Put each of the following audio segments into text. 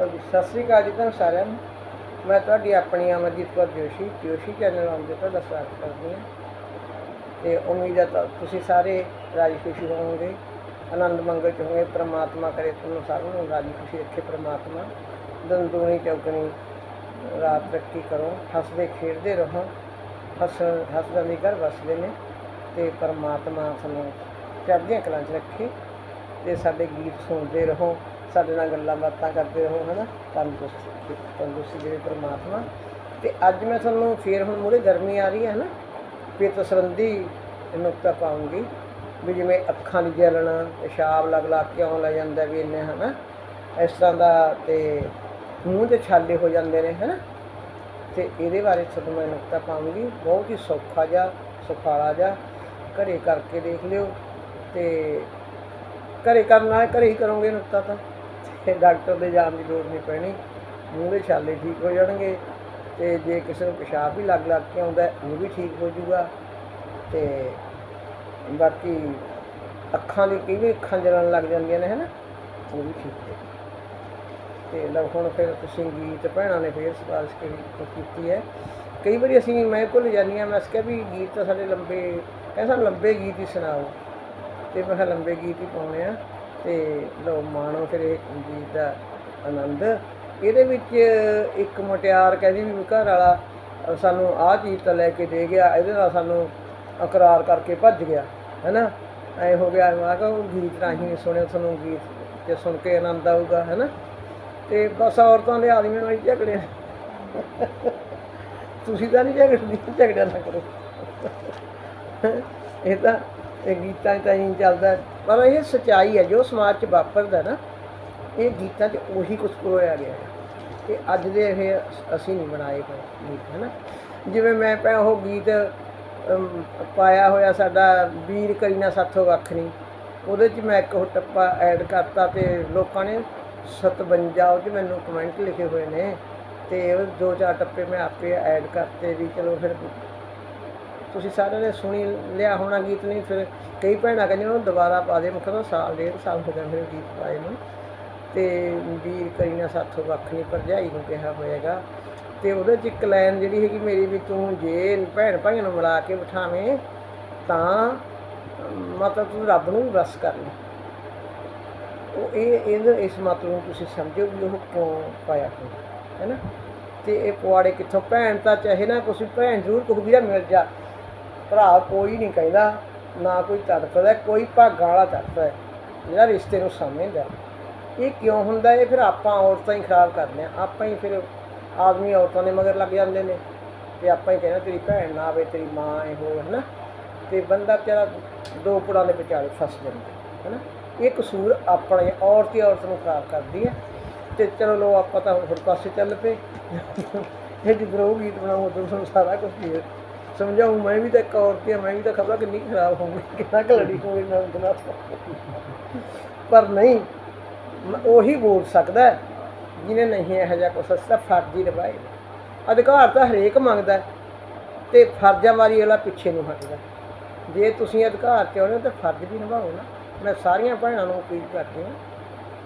ਸਤਿ ਸ੍ਰੀ ਅਕਾਲ ਜੀ ਤੁਹਾਨੂੰ ਸਾਰਿਆਂ ਨੂੰ। ਮੈਂ ਤੁਹਾਡੀ ਆਪਣੀ ਅਮਰਜੀਤ ਕੌਰ ਜੋਸ਼ੀ ਜੋਸ਼ੀ ਚੈਨਲ ਆਉਂਦੇ ਤੁਹਾਡਾ ਸਵਾਗਤ ਕਰਦੀ ਹਾਂ। ਤੇ ਉਮੀਦ ਹੈ ਤਾਂ ਤੁਸੀਂ ਸਾਰੇ ਰਾਜੀ ਖੁਸ਼ੀ ਹੋਵੋਗੇ, ਆਨੰਦ ਮੰਗਲ ਚ ਹੋਵੋਗੇ, ਪ੍ਰਮਾਤਮਾ ਕਰੇ ਤੁਹਾਨੂੰ ਸਾਰਿਆਂ ਨੂੰ ਰਾਜੀ ਖੁਸ਼ੀ ਰੱਖੇ ਪ੍ਰਮਾਤਮਾ। ਦੰਦੂਣੀ ਚੌਕਣੀ ਰਾਤ ਤਰੱਕੀ ਕਰੋ, ਹੱਸਦੇ ਖੇਡਦੇ ਰਹੋ, ਹੱਸ ਹੱਸਦਾਂ ਦੀ ਘਰ ਵਸਦੇ ਨੇ ਤੇ ਪ੍ਰਮਾਤਮਾ ਤੁਹਾਨੂੰ ਚੜ੍ਹਦੀਆਂ ਕਲਾਂ 'ਚ ਰੱਖੇ ਤੇ ਸਾਡੇ ਗੀਤ ਸੁਣਦੇ ਰਹੋ। ਸਾਡੇ ਨਾਲ ਗੱਲਾਂ ਬਾਤਾਂ ਕਰਦੇ ਰਹੋ, ਹਨਾ? ਤੰਦਰੁਸਤ, ਤੰਦਰੁਸਤੀ ਦੇ ਪਰਮਾਤਮਾ। ਤੇ ਅੱਜ ਮੈਂ ਤੁਹਾਨੂੰ ਫੇਰ ਹੁਣ ਮੂਰੇ ਗਰਮੀ ਆ ਰਹੀ ਹੈ ਨਾ ਫਿਰ ਸੰਬੰਧੀ ਨੁਕਤਾ ਪਾਉਂਗੀ, ਵੀ ਜਿਵੇਂ ਅੱਖਾਂ ਦੀ ਜਲਣ, ਪਿਸ਼ਾਬ ਲਗ ਲੱਗ ਕੇ ਆਉਣ ਲੱਗ ਜਾਂਦਾ ਵੀ ਇੰਨੇ, ਹਨਾ? ਇਸ ਤਰ੍ਹਾਂ ਦਾ ਤੇ ਮੂੰਹ ਦੇ ਛਾਲੇ ਹੋ ਜਾਂਦੇ ਨੇ, ਹਨਾ? ਤੇ ਇਹਦੇ ਬਾਰੇ ਤੁਹਾਨੂੰ ਮੈਂ ਨੁਕਤਾ ਪਾਉਂਗੀ। ਬਹੁਤ ਹੀ ਸੌਖਾ ਜਿਹਾ, ਸੁਖਾਲਾ ਜਿਹਾ ਘਰੇ ਕਰਕੇ ਦੇਖ ਲਿਓ। ਤੇ ਘਰੇ ਕਰਨਾ ਹੈ ਘਰੇ ਹੀ ਕਰੋਗੇ ਨੁਕਤਾ ਤਾਂ? ਫਿਰ ਡਾਕਟਰ ਦੇ ਜਾਣ ਦੀ ਲੋੜ ਨਹੀਂ ਪੈਣੀ। ਮੂੰਹ ਦੇ ਛਾਲੇ ਠੀਕ ਹੋ ਜਾਣਗੇ ਤੇ ਜੇ ਕਿਸੇ ਨੂੰ ਪਿਸ਼ਾਬ ਵੀ ਲੱਗ ਲੱਗ ਕੇ ਆਉਂਦਾ ਉਹ ਵੀ ਠੀਕ ਹੋ ਜਾਊਗਾ। ਤੇ ਬਾਕੀ ਅੱਖਾਂ ਦੀ ਕਈ ਵੀ ਅੱਖਾਂ ਜਲਣ ਲੱਗ ਜਾਂਦੀਆਂ ਨੇ, ਹਨਾ? ਉਹ ਵੀ ਠੀਕ ਹੈ। ਤੇ ਲਓ, ਹੁਣ ਫਿਰ ਤੁਸੀਂ ਗੀਤ ਭੈਣਾਂ ਨੇ ਫੇਰ ਸਿਫਾਰਿਸ਼ ਕੀਤੀ ਕੀਤੀ ਹੈ। ਕਈ ਵਾਰੀ ਅਸੀਂ ਮੈਂ ਭੁੱਲ ਜਾਂਦੀ ਹਾਂ, ਮੈਂ ਕਿਹਾ ਵੀ ਗੀਤ ਤਾਂ ਸਾਡੇ ਲੰਬੇ ਕਹਿੰਦਾ ਲੰਬੇ ਗੀਤ ਹੀ ਸੁਣਾਓ। ਤੇ ਮੈਂ ਲੰਬੇ ਗੀਤ ਹੀ ਪਾਉਣੇ ਆ ਤੇ ਲਓ ਮਾਣੋ ਫਿਰ ਇਹ ਗੀਤ ਦਾ ਆਨੰਦ। ਇਹਦੇ ਵਿੱਚ ਇੱਕ ਮੁਟਿਆਰ ਕਹਿੰਦੀ ਵੀ ਘਰ ਵਾਲਾ ਸਾਨੂੰ ਆਹ ਚੀਜ਼ ਤਾਂ ਲੈ ਕੇ ਦੇ ਗਿਆ, ਇਹਦੇ ਨਾਲ ਸਾਨੂੰ ਇਕਰਾਰ ਕਰਕੇ ਭੱਜ ਗਿਆ, ਹੈਨਾ? ਐ ਹੋ ਗਿਆ, ਮੈਂ ਕਿਹਾ ਉਹ ਗੀਤ ਰਾਹੀਂ ਸੁਣਿਓ ਤੁਹਾਨੂੰ ਗੀਤ ਤੇ ਸੁਣ ਕੇ ਆਨੰਦ ਆਊਗਾ, ਹੈਨਾ? ਤੇ ਬਸ ਔਰਤਾਂ ਦੇ ਆਦਮੀਆਂ ਨਾਲ ਹੀ ਝਗੜੇ। ਤੁਸੀਂ ਤਾਂ ਨਹੀਂ ਝਗੜਦੀ, ਝਗੜਾ ਨਾ ਕਰੋ। ਇਹ ਤਾਂ ਇਹ ਗੀਤਾਂ 'ਚ ਤਾਂ ਹੀ ਚੱਲਦਾ ਪਰ ਇਹ ਸਚਾਈ ਹੈ, ਜੋ ਸਮਾਜ 'ਚ ਵਾਪਰਦਾ ਨਾ, ਇਹ ਗੀਤਾਂ 'ਚ ਉਹੀ ਕੁਝ ਪਰੋਇਆ ਗਿਆ ਹੈ। ਤੇ ਅੱਜ ਦੇ ਇਹ ਅਸੀਂ ਨਹੀਂ ਬਣਾਏ ਹੋਏ ਗੀਤ, ਹੈ ਨਾ? ਜਿਵੇਂ ਮੈਂ ਪੈ ਉਹ ਗੀਤ ਪਾਇਆ ਹੋਇਆ ਸਾਡਾ ਵੀਰ ਕਰੀਨਾ ਸਾਥੋਂ ਵੱਖ ਨਹੀਂ। ਉਹਦੇ 'ਚ ਮੈਂ ਇੱਕ ਉਹ ਟੱਪਾ ਐਡ ਕਰਤਾ ਤੇ ਲੋਕਾਂ ਨੇ 57 ਉਹ 'ਚ ਮੈਨੂੰ ਕਮੈਂਟ ਲਿਖੇ ਹੋਏ ਨੇ। ਤੇ ਉਹ ਦੋ ਚਾਰ ਟੱਪੇ ਮੈਂ ਆਪੇ ਐਡ ਕਰਤੇ ਵੀ ਚਲੋ ਫਿਰ ਤੁਸੀਂ ਸਾਰਿਆਂ ਨੇ ਸੁਣੀ, ਲਿਆ ਹੋਣਾ ਗੀਤ ਨਹੀਂ, ਫਿਰ ਕਈ ਭੈਣਾਂ ਕਹਿੰਦੀਆਂ ਉਹਨੂੰ ਦੁਬਾਰਾ ਪਾ ਦੇ, ਮੁੱਖ ਸਾਲ, ਡੇਢ ਸਾਲ ਹੋ ਗਿਆ ਮੇਰੇ ਗੀਤ ਪਾਏ ਨੂੰ। ਤੇ ਵੀਰ ਕਰੀਨਾ ਸਾਥੋਂ ਵੱਖ ਨਹੀਂ, ਭਰਜਾਈ ਨੂੰ ਕਿਹਾ ਹੋਏਗਾ ਤੇ ਉਹਦੇ 'ਚ ਇੱਕ ਲਾਈਨ ਜਿਹੜੀ ਹੈਗੀ ਮੇਰੀ ਵੀ ਤੂੰ ਜੇ ਭੈਣ ਭਾਈਆਂ ਨੂੰ ਮਿਲਾ ਕੇ ਬਿਠਾਵੇਂ, ਤਾਂ ਮਤਲਬ ਤੂੰ ਰੱਬ ਨੂੰ ਵੀ ਬਸ ਕਰ ਲਈ ਉਹ ਇਹ ਇਹ, ਇਸ ਮਤਲਬ ਨੂੰ ਤੁਸੀਂ ਸਮਝੋ ਵੀ ਉਹ ਕਿਉਂ ਪਾਇਆ ਹੋਇਆ, ਹੈ ਨਾ? ਤੇ ਇਹ ਪੁਆੜੇ ਕਿੱਥੋਂ, ਭੈਣ ਤਾਂ ਚਾਹੇ ਨਾ ਕੁਛ, ਭੈਣ ਜ਼ਰੂਰ ਕਹੂ ਵੀਰਾ ਮਿਲ ਜਾ। ਭਰਾ ਕੋਈ ਨਹੀਂ ਕਹਿੰਦਾ, ਨਾ ਕੋਈ ਤੜਫਦਾ, ਕੋਈ ਭਾਗਾਂ ਵਾਲਾ ਤੜਫਦਾ। ਜਿਹੜਾ ਰਿਸ਼ਤੇ ਨੂੰ ਸਮਝਦਾ। ਇਹ ਕਿਉਂ ਹੁੰਦਾ? ਇਹ ਫਿਰ ਆਪਾਂ ਔਰਤਾਂ ਹੀ ਖਰਾਬ ਕਰਦੇ ਆ ਆਪਾਂ ਹੀ ਫਿਰ ਆਦਮੀ ਔਰਤਾਂ ਦੇ ਮਗਰ ਲੱਗ ਜਾਂਦੇ ਨੇ। ਤੇ ਆਪਾਂ ਹੀ ਕਹਿੰਦੇ ਤੇਰੀ ਭੈਣ ਨਾ ਆਵੇ, ਤੇਰੀ ਮਾਂ ਇਹ ਹੋ ਹੈ ਨਾ ਤੇ ਬੰਦਾ ਤੇਰਾ ਦੋ ਪੁੜਾਂ ਦੇ ਵਿਚਾਲੇ ਫਸ ਜਾਂਦਾ ਹੈ ਨਾ ਇਹ ਕਸੂਰ ਆਪਣੇ ਔਰਤ ਹੀ ਔਰਤ ਨੂੰ ਖਰਾਬ ਕਰਦੀ ਹੈ। ਤੇ ਚਲੋ ਲੋ ਆਪਾਂ ਤਾਂ ਹੋਰ ਪਾਸੇ ਚੱਲ ਪਏ। ਇਹ ਜਿੱਧਰ ਗੀਤ ਬਣਾਉਂ ਉਧਰ ਸਾਰਾ ਕੁਝ ਹੀ ਸਮਝਾਉਂ ਮੈਂ ਵੀ ਤਾਂ ਇੱਕ ਔਰਤ ਹਾਂ ਮੈਂ ਵੀ ਤਾਂ ਖਬਰ ਕਿੰਨੀ ਖਰਾਬ ਹੋਊਗੀ ਕਿੰਨਾ ਕੁ ਲੜੀ ਹੋਵੇ ਨਾਲ ਉਹਦੇ ਨਾਲ। ਪਰ ਨਹੀਂ ਉਹੀ ਬੋਲ ਸਕਦਾ ਜਿਹਨੇ ਨਹੀਂ ਇਹੋ ਜਿਹਾ ਕੁਛ ਸਸਤਾ ਫਰਜ਼ੀ ਨਿਭਾਏ ਅਧਿਕਾਰ ਤਾਂ ਹਰੇਕ ਮੰਗਦਾ ਹੈ, ਤੇ ਫਰਜ਼ਾਂ ਵਾਲੀ ਵਾਲਾ ਪਿੱਛੇ ਨੂੰ ਹਟਦਾ ਜੇ ਤੁਸੀਂ ਅਧਿਕਾਰ ਤੇ ਆਉਣੇ ਹੋ ਤਾਂ ਫਰਜ਼ ਵੀ ਨਿਭਾਓ ਨਾ। ਮੈਂ ਸਾਰੀਆਂ ਭੈਣਾਂ ਨੂੰ ਅਪੀਲ ਕਰਦੀ ਹਾਂ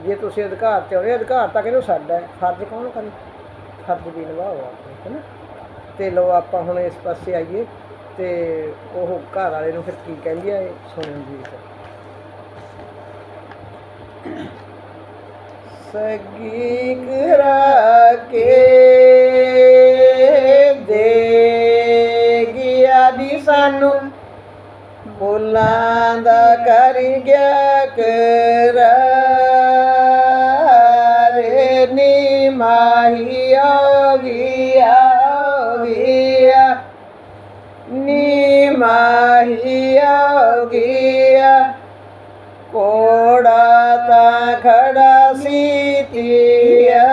ਜੇ ਤੁਸੀਂ ਅਧਿਕਾਰ ਤੇ ਆਉਣੇ ਅਧਿਕਾਰ ਤਾਂ ਕਹਿੰਦੇ ਸਾਡਾ ਹੈ ਫਰਜ਼ ਕੌਣ ਕਰੇ? ਫਰਜ਼ ਵੀ ਨਿਭਾਓ ਆਪਣੇ ਹੈ ਨਾ? ਤੇ ਲੋ ਆਪਾਂ ਹੁਣ ਇਸ ਪਾਸੇ ਆਈਏ ਤੇ ਉਹ ਘਰ ਵਾਲੇ ਨੂੰ ਫਿਰ ਕੀ ਕਹਿੰਦੀ ਆ ਇਹ? ਸੁਣੋ ਜੀ। ਸਗੀ ਕਰਾ ਕੇ ਦੇ ਗਿਆ ਦੀ ਸਾਨੂੰ। ਬੋਲਾਂ ਦਾ ਕਰ ਗਿਆ ਕਰਾਰੇ ਨੀ ਮਾਹੀ ਆ ਨੀ ਮਾਹੀ ਆ ਗਿਆ ਕੋੜਾ ਤਾਂ ਖੜਾ ਸੀ ਤੀਆ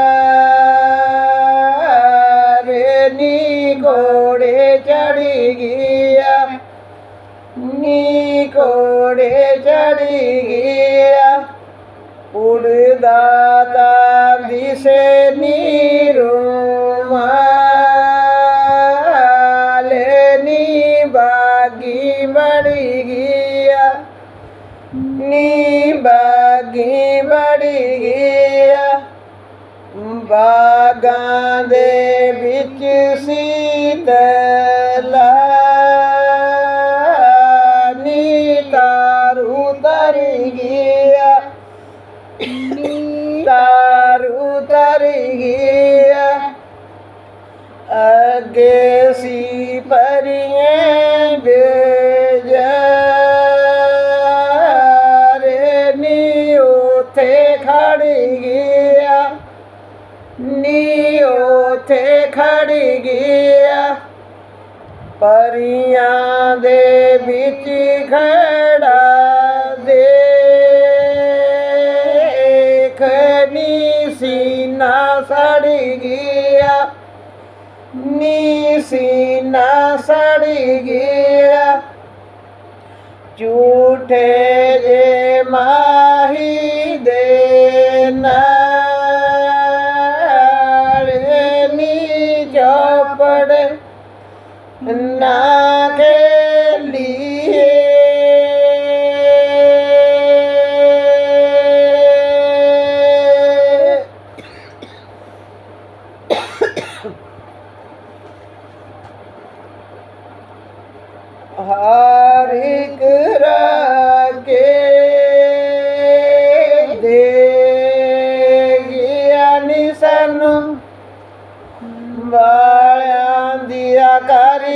ਰੇ ਨੀ ਕੋੜੇ ਨੀ ਬਾਗੀ ਬੜੀ ਗਿਆ। ਬਾਗਾਂ ਦੇ ਵਿੱਚ ਸੀਤਲਾ ਨੀ ਤਾਰੂ ਤਰ ਗਿਆ। ਨੀ ਤਾਰੂ ਤਰ ਗਿਆ। ਅੱਗੇ ਸੀ ਪਰੀਏ ਉੱਥੇ ਖੜ ਗਿਆ। ਪਰੀਆਂ ਦੇ ਵਿੱਚ ਖੜਾ ਦੇਖ ਨੀ ਸੀਨਾ ਸੜ ਗਿਆ। ਨੀ ਸੀਨਾ ਸੜ ਗਿਆ। ਝੂਠੇ ਜੇ ਮਾਹੀ ਨਾ ਕੇ लिए ਹਰ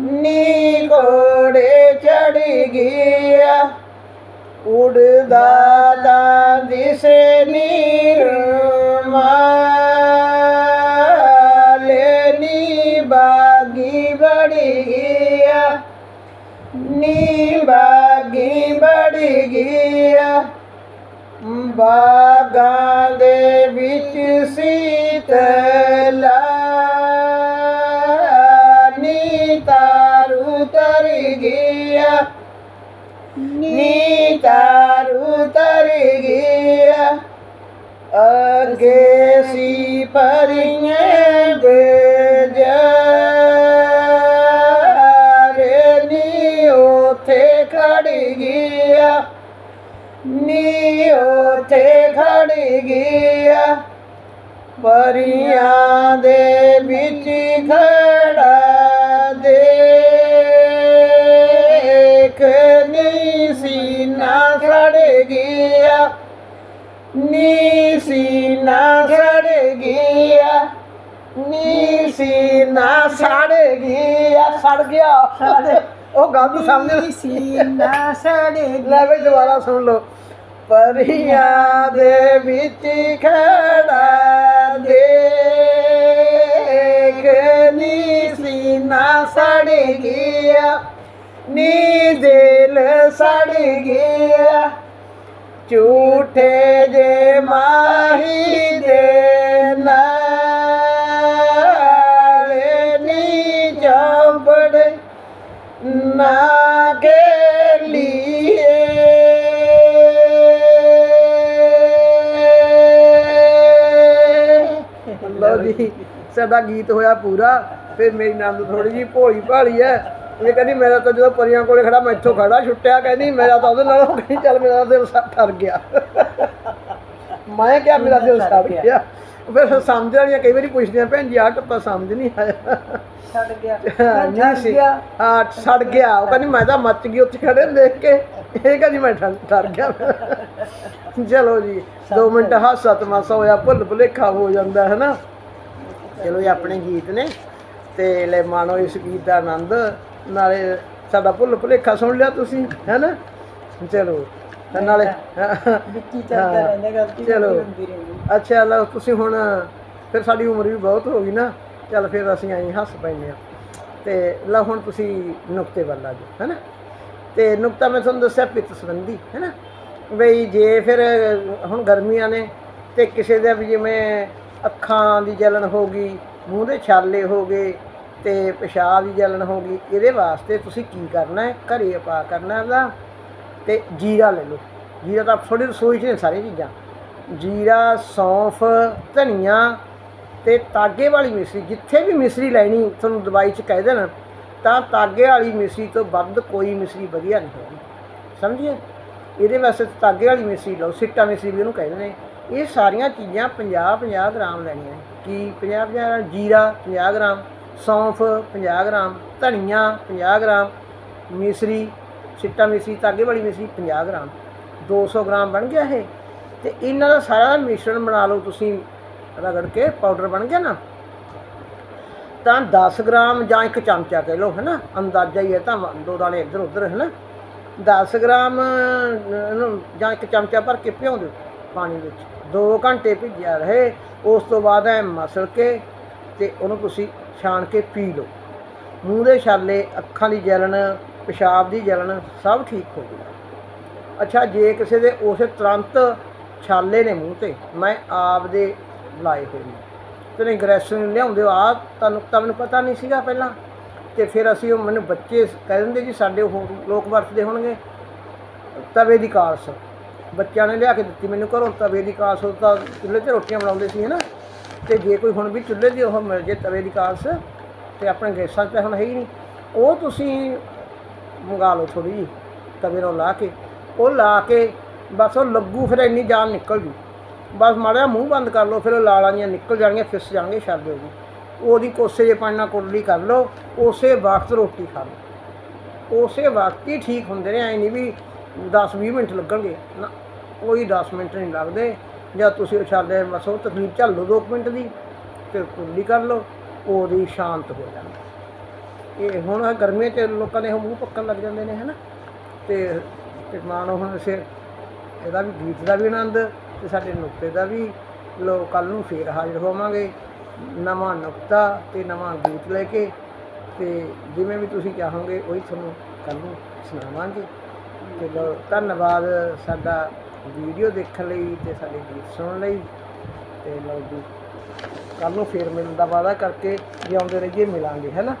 ਨੀ ਕੋੜੇ ਚੜੀ ਗਿਆ। ਉੜਦਾ ਤਾਂ ਦਿਸੇ ਨੀਰ ਮਾਲੇ ਨੀ ਬਾਗੀ ਬੜੀ ਗਿਆ। ਨੀ ਬਾਗੀ ਬੜੀ ਗਿਆ। ਬਾਗਾਂ ਦੇ ਵਿੱਚ ਸੀਤਲਾ ਨੀ ਤਾਰੂ ਤਰ ਗਿਆ ਅੱਗੇ ਸੀ ਪਰੀਏ ਬੇਜਾਰੇ ਨੀ ਉਥੇ ਖੜ ਗਿਆ ਨੀ ਉਥੇ ਖੜ ਗਿਆ ਪਰੀਆਂ ਦੇ ਵਿੱਚ ਖੜਾ ਸੀਨਾ ਖੜ ਗਿਆ। ਨੀ ਸੀਨਾ ਸੜ ਗਿਆ। ਨੀ ਸੀਨਾ ਸੜ ਗਿਆ। ਸੜ ਗਿਆ। ਉਹ ਗੱਲ ਸਮਝ ਸੀਨਾ ਸੜੇ ਲੈ ਵੀ ਦੁਬਾਰਾ ਸੁਣ ਲਓ। ਪਰੀਆਂ ਦੇ ਵਿੱਚ ਖੜਾ ਦੇਖ। ਨੀ ਸੀਨਾ ਸੜ ਗਿਆ। ਨੀ ਦਿਲ ਸੜ ਗਿਆ। ਝੂਠੇ ਜੇ ਮਾਹੀ ਦੇ ਨਾਲ ਨੀ ਚੰਬੜ ਨਾ ਕੇ ਲੀਏ ਲਓ ਜੀ ਸਾਡਾ ਗੀਤ ਹੋਇਆ ਪੂਰਾ, ਫਿਰ ਮੇਰੀ ਨੰਦ ਥੋੜੀ ਜੀ ਭੋਲੀ ਭਾਲੀ ਹੈ। ਇਹ ਕਹਿੰਦੀ ਮੇਰਾ ਤਾਂ ਜਦੋਂ ਪਰੀਆਂ ਕੋਲੇ ਖੜਾ ਮੈਂ ਇੱਥੋਂ ਖੜਾ ਛੁੱਟਿਆ ਕਹਿੰਦੀ ਮੇਰਾ ਤਾਂ ਉਹਦੇ ਨਾਲ ਗਈ ਚੱਲ ਮੇਰਾ ਦਿਲ ਸਾ ਠਰ ਗਿਆ। ਮੈਂ ਕਿਹਾ ਮੇਰਾ ਦਿਲ ਸੜ ਗਿਆ। ਫਿਰ ਸਮਝ ਵਾਲੀਆਂ ਕਈ ਵਾਰੀ ਪੁੱਛਦੀਆਂ ਭੈਣ ਜੀ ਆਹ ਟੱਪਾ ਸਮਝ ਨਹੀਂ ਆਇਆ। ਛੱਡ ਗਿਆ। ਨਹੀਂ ਸੀ। ਹਾਂ ਸੜ ਗਿਆ। ਉਹ ਕਹਿੰਦੀ ਮੈਂ ਤਾਂ ਮੱਚ ਗਈ ਉੱਥੇ ਖੜੇ ਦੇਖ ਕੇ। ਇਹ ਕਹਿੰਦੀ ਮੈਂ ਠਰ ਗਿਆ। ਚਲੋ ਜੀ 2 ਮਿੰਟ ਹਾਸਾ ਤਮਾਸਾ ਹੋਇਆ ਭੁੱਲ ਭੁਲੇਖਾ ਹੋ ਜਾਂਦਾ ਹੈ ਨਾ ਚਲੋ ਇਹ ਆਪਣੇ ਗੀਤ ਨੇ। ਤੇ ਲੈ ਮਾਣੋ ਇਸ ਗੀਤ ਦਾ ਆਨੰਦ। ਨਾਲੇ ਸਾਡਾ ਭੁੱਲ ਭੁਲੇਖਾ ਸੁਣ ਲਿਆ ਤੁਸੀਂ ਹੈ ਨਾ ਚਲੋ ਤੇ ਨਾਲੇ ਵਿੱਕੀ ਚੱਲਦਾ ਰਹਿੰਦਾ ਗਲਤੀ ਚਲੋ। ਅੱਛਾ ਲਓ ਤੁਸੀਂ ਹੁਣ ਫਿਰ ਸਾਡੀ ਉਮਰ ਵੀ ਬਹੁਤ ਹੋ ਗਈ ਨਾ। ਚੱਲ ਫਿਰ ਅਸੀਂ ਐਂ ਹੱਸ ਪੈਂਦੇ ਆ ਤੇ ਲਓ ਹੁਣ ਤੁਸੀਂ ਨੁਕਤੇ ਵੱਲ ਆ ਜਾਓ ਹੈਨਾ? ਤੇ ਨੁਕਤਾ ਮੈਂ ਤੁਹਾਨੂੰ ਦੱਸਿਆ ਪਿੱਤ ਸੰਬੰਧੀ ਹੈਨਾ? ਬਈ ਜੇ ਫਿਰ ਹੁਣ ਗਰਮੀਆਂ ਨੇ ਤੇ ਕਿਸੇ ਦਾ ਵੀ ਜਿਵੇਂ ਅੱਖਾਂ ਦੀ ਜਲਨ ਹੋ ਗਈ ਮੂੰਹ ਦੇ ਛਾਲੇ ਹੋ ਗਏ ਤੇ ਪਿਸ਼ਾਬ ਦੀ ਜਲਣ ਹੋ ਗਈ, ਇਹਦੇ ਵਾਸਤੇ ਤੁਸੀਂ ਕੀ ਕਰਨਾ ਹੈ? ਘਰੇ ਉਪਾਅ ਕਰਨਾ ਇਹਦਾ ਤੇ ਜੀਰਾ ਲੈ ਲਓ। ਜੀਰਾ ਤਾਂ ਥੋੜੀ ਰਸੋਈ 'ਚ ਨੇ ਸਾਰੀਆਂ ਚੀਜ਼ਾਂ। ਜੀਰਾ, ਸੌਂਫ, ਧਨੀਆ ਤੇ ਤਾਗੇ ਵਾਲੀ ਮਿਸਰੀ, ਜਿੱਥੇ ਵੀ ਮਿਸਰੀ ਲੈਣੀ, ਤੁਹਾਨੂੰ ਦਵਾਈ 'ਚ ਕਹਿ ਦੇਣ, ਤਾਂ ਤਾਗੇ ਵਾਲੀ ਮਿਸਰੀ ਤੋਂ ਵੱਧ ਕੋਈ ਮਿਸਰੀ ਵਧੀਆ ਨਹੀਂ ਹੋਣੀ। ਸਮਝੀਏ? ਇਹਦੇ ਵਾਸਤੇ ਤਾਗੇ ਵਾਲੀ ਮਿਸਰੀ ਲਓ, ਸਿੱਟਾ ਮਿਸਰੀ ਵੀ ਉਹਨੂੰ ਕਹਿੰਦੇ ਨੇ। ਇਹ ਸਾਰੀਆਂ ਚੀਜ਼ਾਂ 50 50 ਗ੍ਰਾਮ ਲੈਣੀਆਂ ਕੀ? 50 50 ਗ੍ਰਾਮ? ਜੀਰਾ 50 ਗ੍ਰਾਮ। ਸੌਂਫ 50 ਗ੍ਰਾਮ, ਧਨੀਆ 50 ਗ੍ਰਾਮ, ਮਿਸਰੀ, ਸਿੱਟਾ ਮਿਸਰੀ ਤਾਗੇ ਵਾਲੀ ਮਿਸਰੀ 50 ਗ੍ਰਾਮ। 200 ਗ੍ਰਾਮ ਬਣ ਗਿਆ ਇਹ। ਤੇ ਇਹਨਾਂ ਦਾ ਸਾਰਾ ਮਿਸ਼ਰਣ ਬਣਾ ਲਓ ਤੁਸੀਂ, ਰਗੜ ਕੇ ਪਾਊਡਰ ਬਣ ਗਿਆ ਨਾ। ਤਾਂ 10 ਗ੍ਰਾਮ ਜਾਂ ਇੱਕ ਚਮਚਾ ਕਹਿ ਲਓ, ਹੈਨਾ? ਅੰਦਾਜ਼ਾ ਹੀ ਹੈ ਤਾਂ ਦੋ ਦਾਣੇ ਇੱਧਰ ਉੱਧਰ ਹੈਨਾ? 10 ਗ੍ਰਾਮ ਇਹਨੂੰ ਜਾਂ ਇੱਕ ਚਮਚਾ ਭਰ ਕੇ ਭਿਉਂ ਦਿਓ ਪਾਣੀ ਵਿੱਚ। 2 ਘੰਟੇ ਭਿੱਜਿਆ ਰਹੇ। ਉਸ ਤੋਂ ਬਾਅਦ ਐ ਮਸਲ ਕੇ ਤੇ ਉਹਨੂੰ ਤੁਸੀਂ ਛਾਣ ਕੇ ਪੀ ਲਓ। ਮੂੰਹ ਦੇ ਛਾਲੇ, ਅੱਖਾਂ ਦੀ ਜਲਣ, ਪਿਸ਼ਾਬ ਦੀ ਜਲਣ ਸਭ ਠੀਕ ਹੋ ਜਾਊਗਾ ਅੱਛਾ, ਜੇ ਕਿਸੇ ਦੇ ਉਸੇ ਤੁਰੰਤ ਛਾਲੇ ਨੇ ਮੂੰਹ ਤੇ, ਮੈਂ ਆਪ ਦੇ ਲਾਏ ਹੋਏ ਨੇ। ਤੇ ਨਹੀਂ ਗ੍ਰੈਸਨ ਲਿਆਉਂਦੇ ਆ ਤੁਹਾਨੂੰ ਤਾਂ ਮੈਨੂੰ ਪਤਾ ਨਹੀਂ ਸੀਗਾ ਪਹਿਲਾਂ। ਤੇ ਫਿਰ ਅਸੀਂ ਉਹ ਮੈਨੂੰ ਬੱਚੇ ਕਹਿ ਦਿੰਦੇ ਜੀ, ਸਾਡੇ ਉਹ ਲੋਕ ਵਰਤਦੇ ਹੋਣਗੇ। ਤਵੇ ਦੀ ਕਾਲਸ। ਬੱਚਿਆਂ ਨੇ ਲਿਆ ਕੇ ਦਿੱਤੀ ਮੈਨੂੰ ਘਰੋਂ, ਤਵੇ ਦੀ ਕਾਲਸ, ਉਹ ਤਾਂ ਚੁੱਲ੍ਹੇ 'ਤੇ ਰੋਟੀਆਂ ਬਣਾਉਂਦੇ ਸੀ ਹੈ ਨਾ ਤੇ ਜੇ ਕੋਈ ਹੁਣ ਵੀ ਚੁੱਲ੍ਹੇ ਦੀ ਉਹ ਮਿਲ ਜੇ ਤਵੇ ਦੀ ਕਾਲਸ, ਤੇ ਆਪਣੇ ਗੈਸਾਂ 'ਚ ਤਾਂ ਹੁਣ ਹੈ ਹੀ ਨਹੀਂ। ਉਹ ਤੁਸੀਂ ਮੰਗਾ ਲਓ ਥੋੜੀ ਜਿਹੀ, ਤਵੇ ਨੂੰ ਲਾ ਕੇ। ਉਹ ਲਾ ਕੇ ਬਸ ਉਹ ਲੱਗੂ, ਫਿਰ ਇੰਨੀ ਜਾਨ ਨਿਕਲ ਜੂ। ਬਸ ਮਾੜਾ ਮੂੰਹ ਬੰਦ ਕਰ ਲਓ, ਫਿਰ ਉਹ ਲਾਲਾਂ ਦੀਆਂ ਨਿਕਲ ਜਾਣਗੀਆਂ, ਫਿਸ ਜਾਣਗੇ, ਛੱਡ ਦਿਓ ਜੀ। ਉਹਦੀ ਕੋਸੇ ਜੇ ਪਾਣੀ ਨਾਲ ਕੁਰਲੀ ਕਰ ਲਓ, ਉਸੇ ਵਕਤ ਰੋਟੀ ਖਾ ਲਓ। ਉਸੇ ਵਕਤ ਹੀ ਠੀਕ ਹੁੰਦੇ ਨੇ, ਐ ਨਹੀਂ ਵੀ 10-20 ਮਿੰਟ ਲੱਗਣਗੇ। ਨਾ, ਕੋਈ 10 ਮਿੰਟ ਨਹੀਂ ਲੱਗਦੇ। ਜਾਂ ਤੁਸੀਂ ਉਛਾਲੇ ਮਸੋ ਤਕਲੀਫ ਝੱਲ ਲਓ 2 ਮਿੰਟ ਦੀ, ਫਿਰ ਕੁੰਡੀ ਕਰ ਲਓ, ਉਹਦੀ ਸ਼ਾਂਤ ਹੋ ਜਾਂਦੀ। ਇਹ ਹੁਣ ਗਰਮੀਆਂ 'ਚ ਲੋਕਾਂ ਦੇ ਮੂੰਹ ਪੱਕਣ ਲੱਗ ਜਾਂਦੇ ਨੇ, ਹਨਾ? ਤੇ ਤੇ ਮਾਨੋ ਹੁਣ ਸੇ ਇਹਦਾ ਵੀ ਗੀਤ ਦਾ ਵੀ ਆਨੰਦ ਤੇ ਸਾਡੇ ਨੁਕਤੇ ਦਾ ਵੀ ਲੋ ਕੱਲ ਨੂੰ ਫੇਰ ਹਾਜ਼ਰ ਹੋਵਾਂਗੇ। ਨਵਾਂ ਨੁਕਤਾ ਤੇ ਨਵਾਂ ਗੀਤ ਲੈ ਕੇ ਤੇ ਜਿਵੇਂ ਵੀ ਤੁਸੀਂ ਚਾਹੋਗੇ, ਉਹੀ ਤੁਹਾਨੂੰ ਕੱਲ ਨੂੰ ਸੁਣਾਵਾਂਗੇ। ਤੇ ਲਓ, ਧੰਨਵਾਦ ਸਾਡਾ ਵੀਡੀਓ ਦੇਖਣ ਲਈ ਤੇ ਸਾਡੇ ਗੀਤ ਸੁਣਨ ਲਈ। ਤੇ ਲਓ ਜੀ ਕੱਲ ਨੂੰ ਫੇਰ ਮਿਲਣ ਦਾ ਵਾਅਦਾ ਕਰਕੇ ਜੇ ਆਉਂਦੇ ਰਹੀਏ, ਮਿਲਾਂਗੇ, ਹੈ ਨਾ?